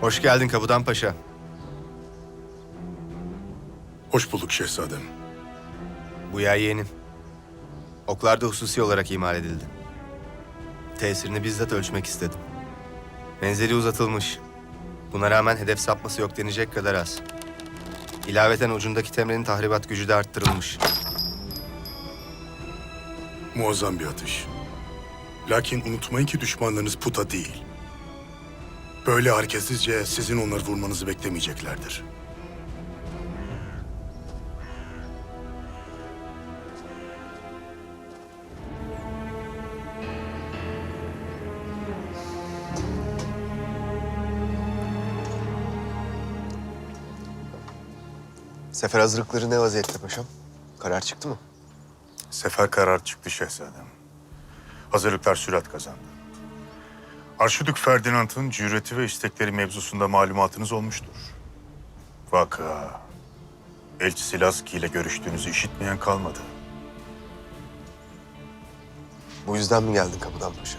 Hoş geldin Kapıdan Paşa. Hoş bulduk şehzadem. Bu yay yeni. Oklarda hususi olarak imal edildi. Tesirini bizzat ölçmek istedim. Menzili uzatılmış. Buna rağmen hedef sapması yok denecek kadar az. İlaveten ucundaki temrenin tahribat gücü de arttırılmış. Muazzam bir atış. Lakin unutmayın ki düşmanlarınız puta değil. Böyle hareketsizce sizin onları vurmanızı beklemeyeceklerdir. Sefer hazırlıkları ne vaziyette paşam? Karar çıktı mı? Sefer karar çıktı şehzadem. Hazırlıklar sürat kazandı. Arşidük Ferdinand'ın cüreti ve istekleri mevzusunda malumatınız olmuştur. Vaka, Elçisi Laski ile görüştüğünüzü işitmeyen kalmadı. Bu yüzden mi geldin Kapıdan Paşa?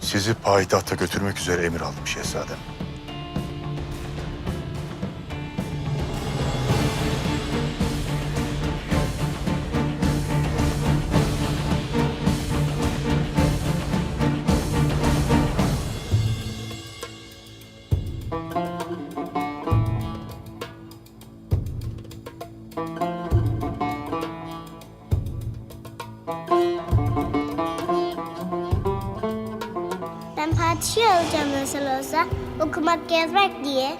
Sizi payitahta götürmek üzere emir aldım şehzadem. Okumak yazmak diye.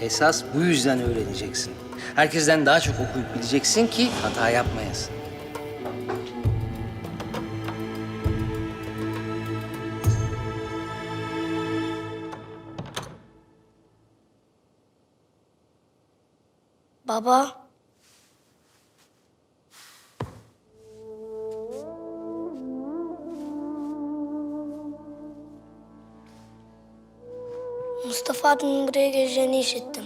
Esas bu yüzden öğreneceksin. Herkesten daha çok okuyup bileceksin ki hata yapmayasın. Baba. Abimin buraya geleceğini işittim.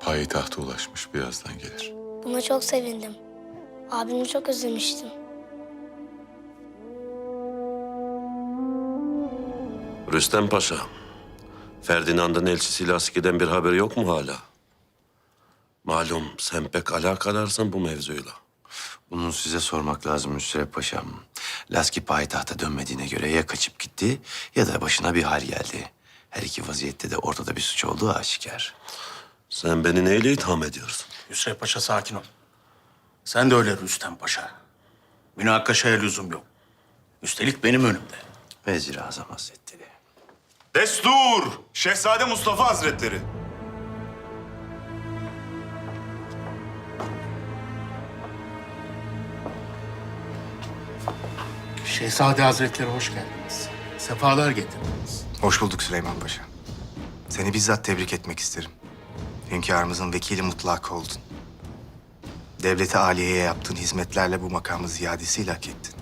Payitahta ulaşmış birazdan gelir. Buna çok sevindim. Abimi çok özlemiştim. Rüstem Paşa, Ferdinand'ın elçisiyle askeden bir haber yok mu hala? Malum sen pek alakadarsın bu mevzuyla. Bunu size sormak lazım Müsref Paşam. Laski payitahta dönmediğine göre ya kaçıp gitti ya da başına bir hal geldi. Her iki vaziyette de ortada bir suç olduğu aşikar. Sen beni neyle itham ediyorsun? Yusuf Paşa sakin ol. Sen de öyle Rüstem Paşa. Münakaşaya lüzum yok. Üstelik benim önümde. Vezir-i Azam Hazretleri. Destur! Şehzade Mustafa Hazretleri. Şehzade Hazretleri hoş geldiniz. Sefalar getirdiniz. Hoş bulduk Süleyman Paşa. Seni bizzat tebrik etmek isterim. Hünkârımızın vekili mutlak oldun. Devlete aliyeye yaptığın hizmetlerle bu makamı ziyadesiyle hak ettin.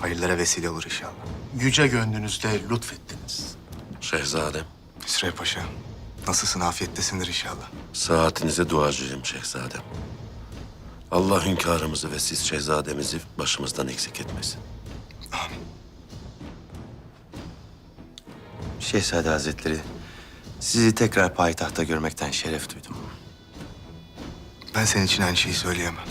Hayırlara vesile olur inşallah. Yüce gönlünüzde lütfettiniz. Şehzadem, Süreyya Paşa, nasılsın? Afiyettesindir inşallah. saatinize duacıyım şehzadem. Allah hünkârımızı ve siz şehzademizi başımızdan eksik etmesin. Şehzade Hazretleri, sizi tekrar payitahta görmekten şeref duydum. Ben senin için aynı şeyi söyleyemem.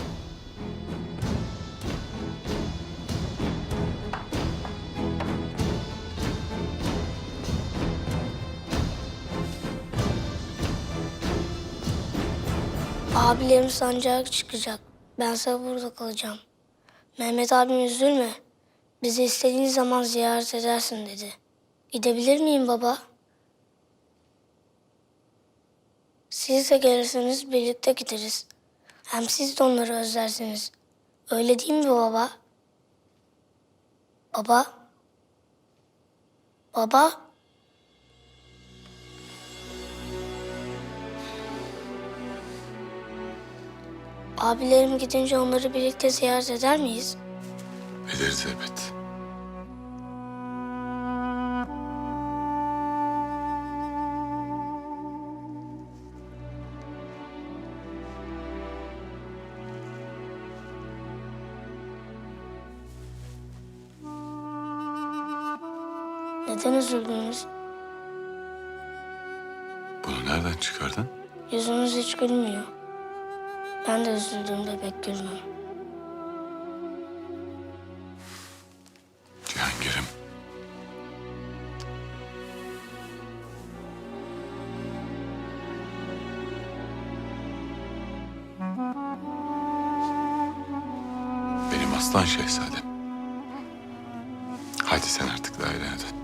Abilerim sancağa çıkacak. Bense burada kalacağım. Mehmet abim üzülme. Bizi istediğin zaman ziyaret edersin dedi. Gidebilir miyim baba? Siz de gelirseniz birlikte gideriz. Hem siz de onları özlersiniz. Öyle değil mi baba? Baba? Baba? Abilerim gidince onları birlikte ziyaret eder miyiz? Ederiz elbet. Gülmüyor. Ben de üzüldüğümde pek gülmem. Cihangir'im. Benim aslan şehzadem. Hadi sen artık dairene dön.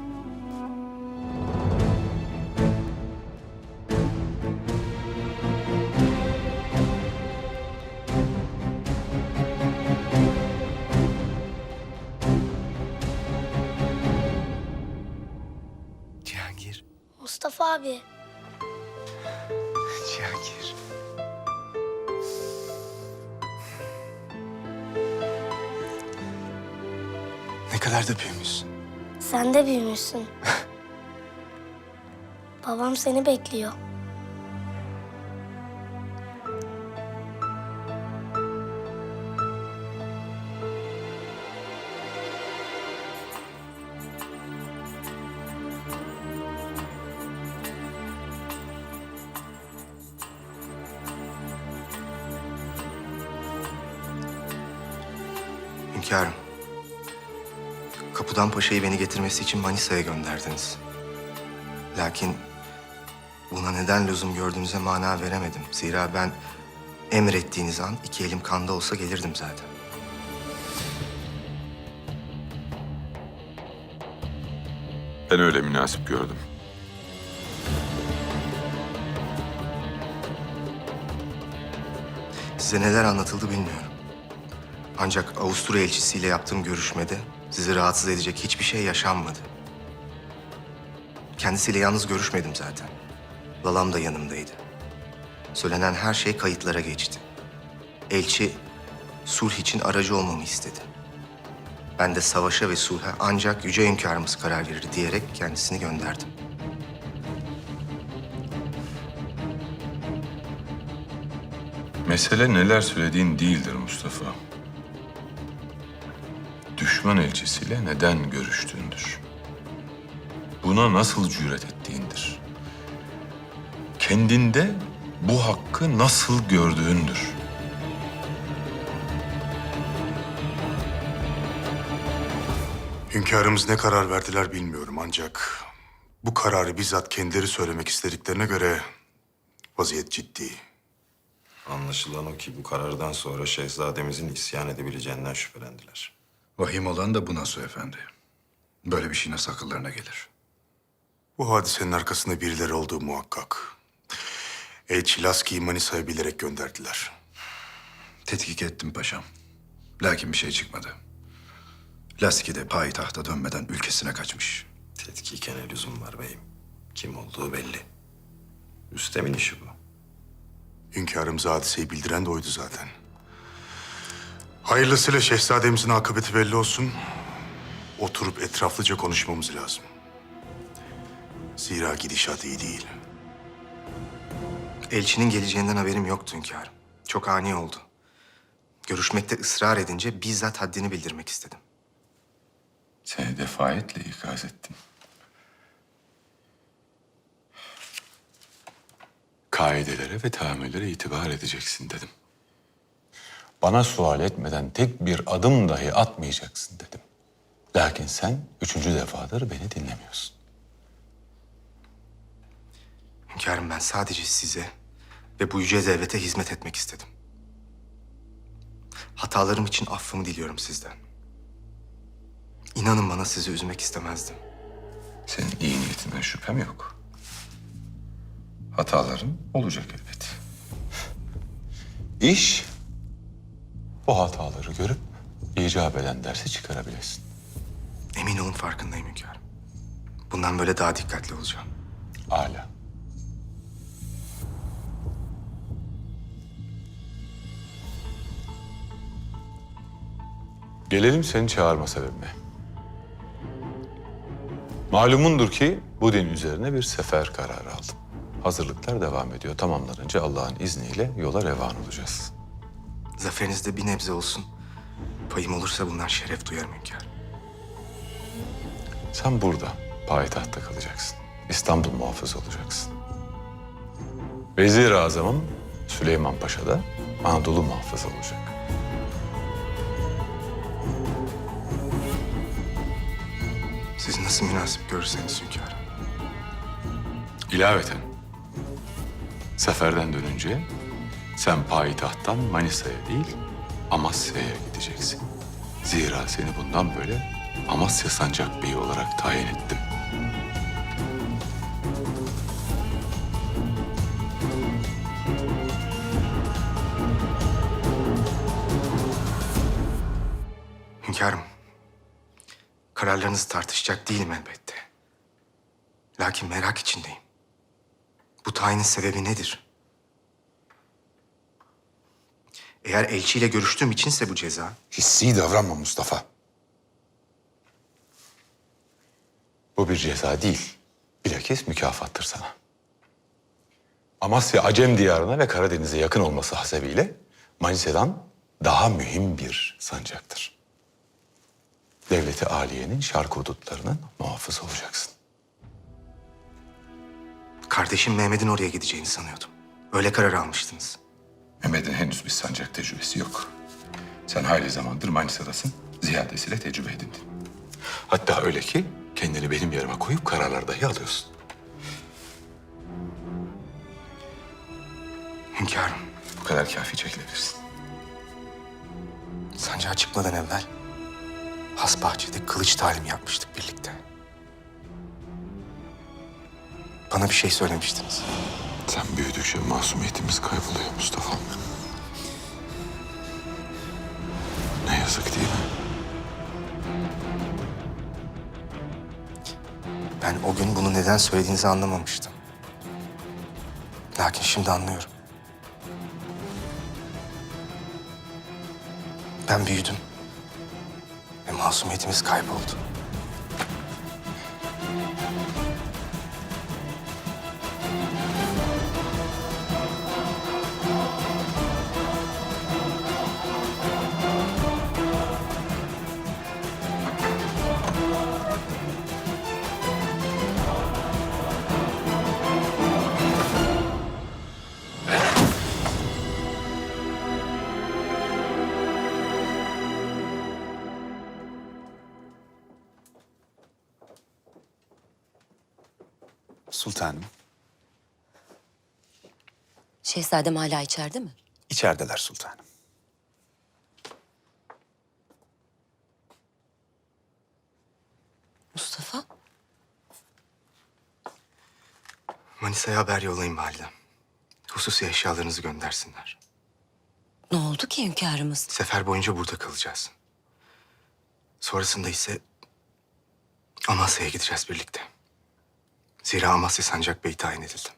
Ne kadar da büyümüşsün. sen de büyümüşsün. Babam seni bekliyor. Kapıdan Paşa'yı beni getirmesi için Manisa'ya gönderdiniz. Lakin buna neden lüzum gördüğünüze mana veremedim. Zira ben emrettiğiniz an iki elim kanda olsa gelirdim zaten. Ben öyle münasip gördüm. Size neler anlatıldı bilmiyorum. Ancak Avusturya elçisiyle yaptığım görüşmede sizi rahatsız edecek hiçbir şey yaşanmadı. Kendisiyle yalnız görüşmedim zaten. Lalam da yanımdaydı. Söylenen her şey kayıtlara geçti. Elçi sulh için aracı olmamı istedi. Ben de savaşa ve sulha ancak yüce hünkârımız karar verir diyerek kendisini gönderdim. Mesele neler söylediğin değildir Mustafa. Düşman elçisiyle neden görüştüğündür. Buna nasıl cüret ettiğindir. Kendinde bu hakkı nasıl gördüğündür. Hünkârımız ne karar verdiler bilmiyorum ancak... ...bu kararı bizzat kendileri söylemek istediklerine göre... ...vaziyet ciddi. Anlaşılan o ki bu karardan sonra şehzademizin isyan edebileceğinden şüphelendiler. Vahim olan da bu Nasuh Efendi. Böyle bir şey nasıl akıllarına gelir? Bu hadisenin arkasında birileri olduğu muhakkak. Elçi Laski'yi Manisa'ya bilerek gönderdiler. Tetkik ettim paşam. Lakin bir şey çıkmadı. Laski de payitahta dönmeden ülkesine kaçmış. Tetkike ne lüzum var beyim? Kim olduğu belli. Üstemin işi bu. Hünkârımız hadiseyi bildiren de oydu zaten. Hayırlısıyla şehzademizin akıbeti belli olsun. Oturup etraflıca konuşmamız lazım. Zira gidişat iyi değil. Elçinin geleceğinden haberim yoktu hünkârım. Çok ani oldu. Görüşmekte ısrar edince bizzat haddini bildirmek istedim. Seni defayetle ikaz ettim. Kaidelere ve tahammüllere itibar edeceksin dedim. Bana sual etmeden tek bir adım dahi atmayacaksın dedim. Lakin sen üçüncü defadır beni dinlemiyorsun. Hünkârım ben sadece size ve bu yüce devlete hizmet etmek istedim. Hatalarım için affımı diliyorum sizden. İnanın bana sizi üzmek istemezdim. Senin iyi niyetinden şüphem yok. Hataların olacak elbet. İş bu hataları görüp icap eden dersi çıkarabilesin. Emin olun farkındayım hünkârım. Bundan böyle daha dikkatli olacağım. Âlâ. Gelelim seni çağırma sebebime. Malumundur ki bu din üzerine bir sefer kararı aldım. Hazırlıklar devam ediyor. Tamamlanınca Allah'ın izniyle yola revan olacağız. Zaferinizde bir nebze olsun. Payım olursa bundan şeref duyarım hünkârım. Sen burada payitahtta kalacaksın. İstanbul muhafızı olacaksın. Vezir-i Azam'ın Süleyman Paşa da Anadolu muhafızı olacak. Siz nasıl münasip görürseniz hünkârım. İlaveten, seferden dönünce sen payitahttan Manisa'ya değil, Amasya'ya gideceksin. Zira seni bundan böyle Amasya Sancak Bey'i olarak tayin ettim. Hünkârım, kararlarınızı tartışacak değilim elbette. Lakin merak içindeyim. Bu tayinin sebebi nedir? Eğer elçiyle görüştüğüm içinse bu ceza, Hissi davranma Mustafa. Bu bir ceza değil, bilakis mükafattır sana. Amasya Acem diyarına ve Karadeniz'e yakın olması hasebiyle Manisa'dan daha mühim bir sancaktır. Devleti Aliye'nin şark hudutlarının muhafızı olacaksın. kardeşim Mehmet'in oraya gideceğini sanıyordum. Öyle karar almıştınız. Mehmet'in henüz bir sancak tecrübesi yok. Sen hayli zamandır Manisa'dasın. Ziyadesiyle tecrübe edindin. Hatta öyle ki kendini benim yerime koyup kararlar dahi alıyorsun. Hünkârım, Bu kadar kafi çekilebilirsin. sancağa çıkmadan evvel has bahçede kılıç talim yapmıştık birlikte. Bana bir şey söylemiştiniz. Sen büyüdükçe masumiyetimiz kayboluyor Mustafa. Ne yazık değil mi? Ben o gün bunu neden söylediğinizi anlamamıştım. Lakin şimdi anlıyorum. Ben büyüdüm. Ve masumiyetimiz kayboldu. Şehzadem hala içeride mi? içerideler sultanım. Mustafa? Manisa'ya haber yollayın validem. Hususi eşyalarınızı göndersinler. Ne oldu ki hünkârımız? Sefer boyunca burada kalacağız. Sonrasında ise Amasya'ya gideceğiz birlikte. Zira Amasya Sancak Bey tayin edildi.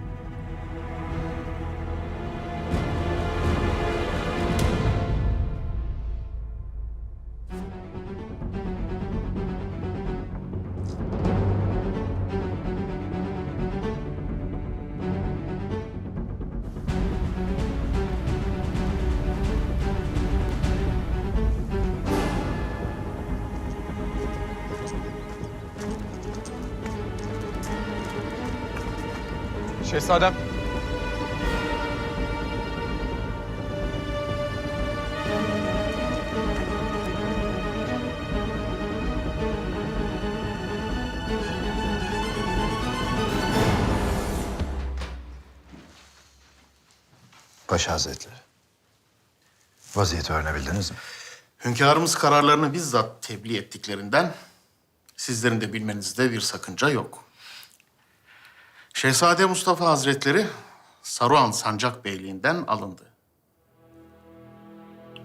Şehzadem. Paşa Hazretleri. Vaziyeti öğrenebildiniz mi? Hünkârımız kararlarını bizzat tebliğ ettiklerinden sizlerin de bilmenizde bir sakınca yok. Şehzade Mustafa Hazretleri Saruhan Sancak Beyliği'nden alındı.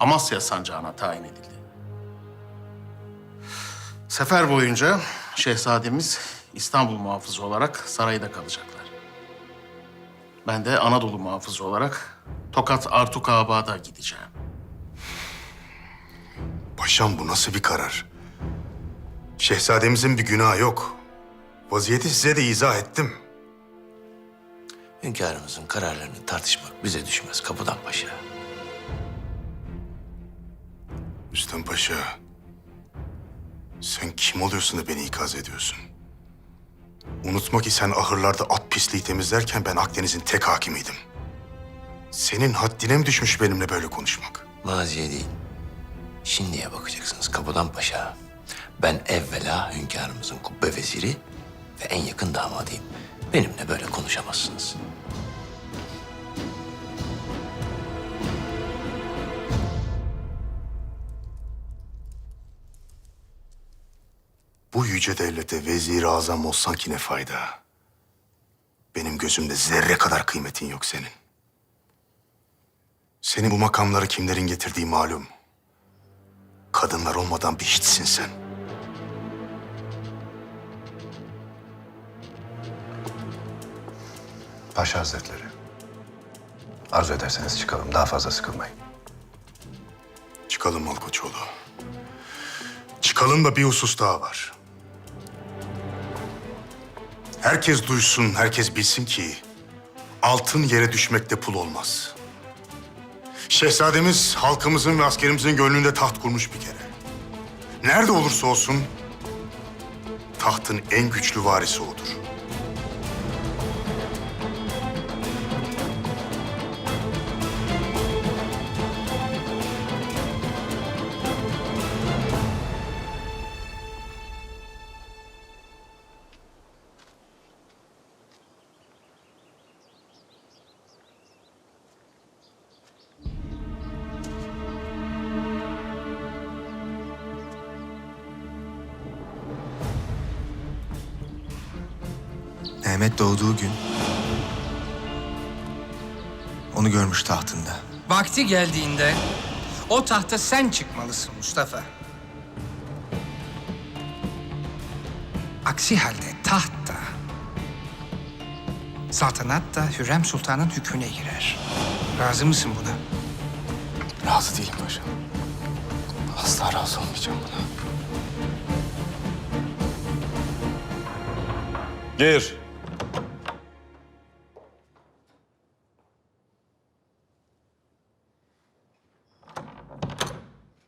Amasya Sancağı'na tayin edildi. Sefer boyunca şehzademiz İstanbul muhafızı olarak sarayda kalacaklar. Ben de Anadolu muhafızı olarak Tokat Artukabad'a gideceğim. Paşam bu nasıl bir karar? Şehzademizin bir günahı yok. Vaziyeti size de izah ettim. Hünkârımızın kararlarını tartışmak bize düşmez kapıdan paşa. Rüstem Paşa, Sen kim oluyorsun da beni ikaz ediyorsun? Unutma ki sen ahırlarda at pisliği temizlerken ben Akdeniz'in tek hakimiydim. Senin haddine mi düşmüş benimle böyle konuşmak? Maziye değil. Şimdiye bakacaksınız Kapıdan Paşa. Ben evvela hünkârımızın kubbe veziri ve en yakın damadıyım. Benimle böyle konuşamazsınız. Bu yüce devlete vezir-i azam olsan ki ne fayda? Benim gözümde zerre kadar kıymetin yok senin. Senin bu makamları kimlerin getirdiği malum. Kadınlar olmadan bir hiçsin sen. Paşa Hazretleri. Arzu ederseniz çıkalım. Daha fazla sıkılmayın. Çıkalım Malkoçoğlu. Çıkalım da bir husus daha var. Herkes duysun, herkes bilsin ki altın yere düşmekte pul olmaz. Şehzademiz halkımızın ve askerimizin gönlünde taht kurmuş bir kere. Nerede olursa olsun tahtın en güçlü varisi odur. Mehmet doğduğu gün onu görmüş tahtında. Vakti geldiğinde o tahta sen çıkmalısın Mustafa. Aksi halde taht da, saltanat da Hürrem Sultan'ın hükmüne girer. Razı mısın buna? Razı değilim paşam. Asla razı olmayacağım buna. Gir.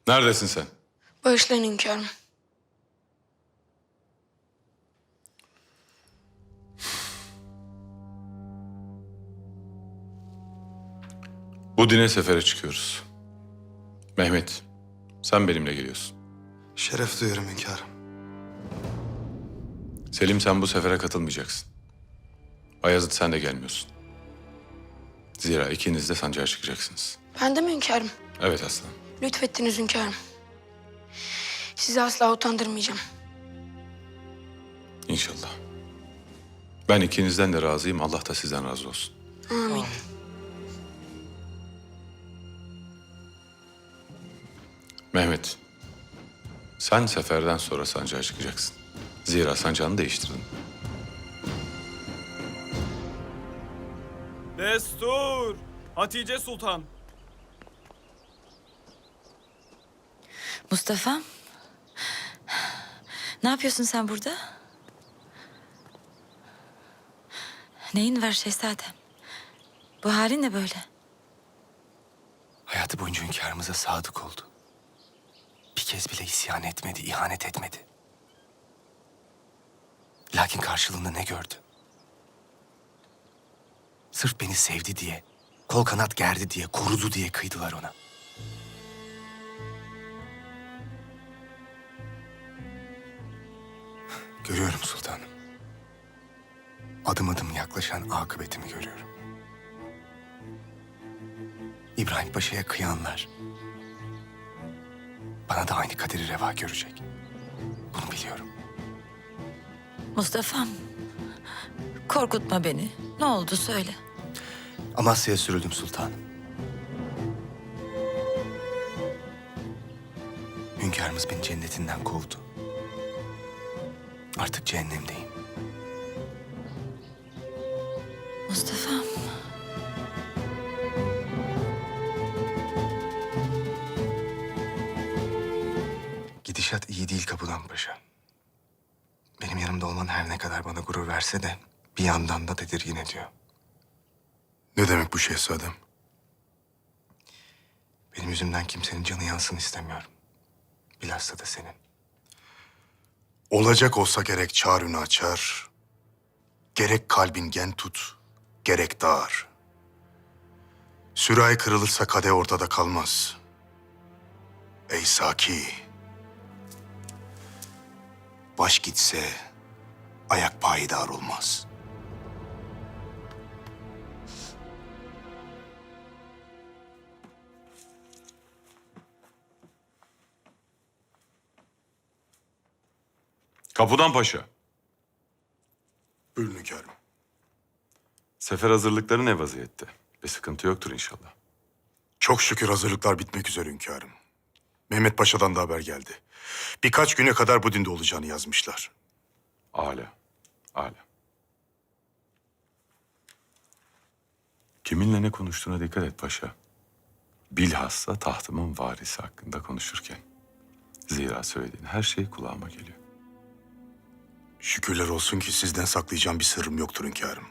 Neredesin sen? Bağışlayın hünkârım. Bu dine sefere çıkıyoruz. Mehmet, sen benimle geliyorsun. Şeref duyarım hünkârım. Selim sen bu sefere katılmayacaksın. Bayezid sen de gelmiyorsun. Zira ikiniz de sancağa çıkacaksınız. Ben de mi hünkârım? Evet aslan. Lütfettiniz hünkârım. Sizi asla utandırmayacağım. İnşallah. Ben ikinizden de razıyım. Allah da sizden razı olsun. Amin. Mehmet, sen seferden sonra sancağa çıkacaksın. Zira sancağını değiştirdin. Destur! Hatice Sultan! Mustafa. Ne yapıyorsun sen burada? Neyin var şehzadem? Bu halin ne böyle? Hayatı boyunca hünkârımıza sadık oldu. Bir kez bile isyan etmedi, ihanet etmedi. Lakin karşılığında ne gördü? Sırf beni sevdi diye, kol kanat gerdi diye, korudu diye kıydılar ona. Görüyorum sultanım. Adım adım yaklaşan akıbetimi görüyorum. İbrahim Paşa'ya kıyanlar bana da aynı kaderi reva görecek. Bunu biliyorum. Mustafa'm. Korkutma beni. Ne oldu söyle. Amasya'ya sürüldüm sultanım. Hünkârımız beni cennetinden kovdu. Artık cehennemdeyim. Mustafa'm. Gidişat iyi değil Kapıdan Paşa. Benim yanımda olman her ne kadar bana gurur verse de bir yandan da tedirgin ediyor. Ne demek bu şehzadem? Benim yüzümden kimsenin canı yansın istemiyorum. Bilhassa da senin. Olacak olsa gerek çağrını açar, gerek kalbin gen tut, gerek dağar. Sürahi kırılırsa kadeh ortada kalmaz. Ey Saki, baş gitse ayak payidar olmaz. Kapıdan paşa. Buyurun hünkârım. Sefer hazırlıkları ne vaziyette? Bir sıkıntı yoktur inşallah. Çok şükür hazırlıklar bitmek üzere hünkârım. Mehmet Paşa'dan da haber geldi. Birkaç güne kadar Budin'de olacağını yazmışlar. Âlâ, âlâ. Kiminle ne konuştuğuna dikkat et paşa. Bilhassa tahtımın varisi hakkında konuşurken. Zira söylediğin her şey kulağıma geliyor. Şükürler olsun ki sizden saklayacağım bir sırrım yoktur hünkârım.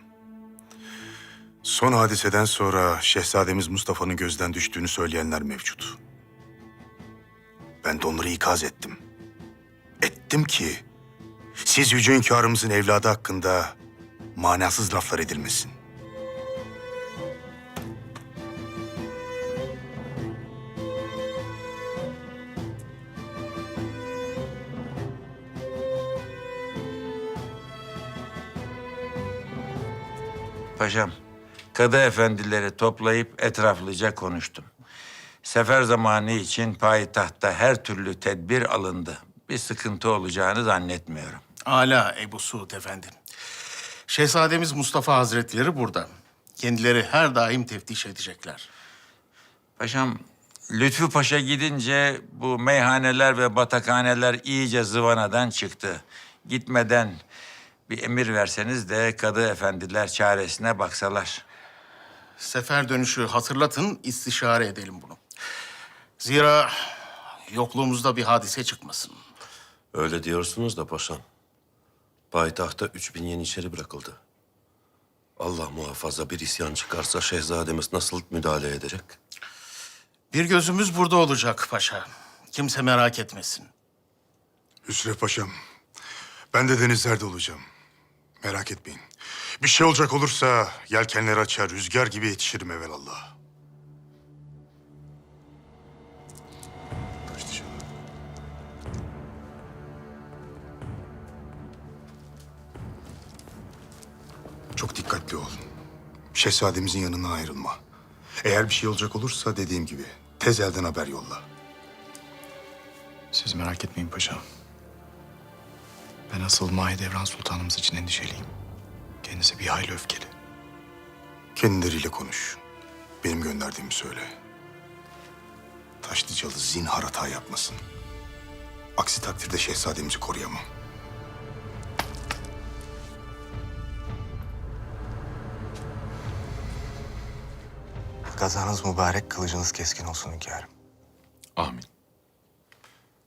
Son hadiseden sonra şehzademiz Mustafa'nın gözden düştüğünü söyleyenler mevcut. Ben de onları ikaz ettim. Ettim ki siz yüce hünkârımızın evladı hakkında manasız laflar edilmesin. Paşam, kadı efendileri toplayıp etraflıca konuştum. Sefer zamanı için payitahtta her türlü tedbir alındı. Bir sıkıntı olacağını zannetmiyorum. Ala Ebu Suud Efendi. Şehzademiz Mustafa Hazretleri burada. Kendileri her daim teftiş edecekler. Paşam, Lütfü Paşa gidince bu meyhaneler ve batakhaneler iyice zıvanadan çıktı. Gitmeden bir emir verseniz de kadı efendiler çaresine baksalar. Sefer dönüşü hatırlatın, istişare edelim bunu. Zira yokluğumuzda bir hadise çıkmasın. Öyle diyorsunuz da paşam. Payitahta 3000 yeniçeri bırakıldı. Allah muhafaza bir isyan çıkarsa şehzademiz nasıl müdahale edecek? Bir gözümüz burada olacak paşa. Kimse merak etmesin. Hüsrev Paşam, ben de denizlerde olacağım. Merak etmeyin. Bir şey olacak olursa yelkenleri açar, rüzgar gibi yetişirim. Taşlayacağım. Çok dikkatli ol. Şehzademizin yanından ayrılma. Eğer bir şey olacak olursa dediğim gibi tez elden haber yolla. Siz merak etmeyin paşam. Ben asıl Mahidevran Sultanımız için endişeliyim. Kendisi bir hayli öfkeli. Kendileriyle konuş. Benim gönderdiğimi söyle. Taşlıcalı zinhar hata yapmasın. Aksi takdirde şehzademizi koruyamam. Gazanız mübarek, kılıcınız keskin olsun hünkârım. Amin.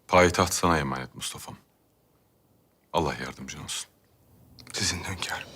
Payitaht sana emanet Mustafa'm. Allah yardımcın olsun. Sizin de hünkârım.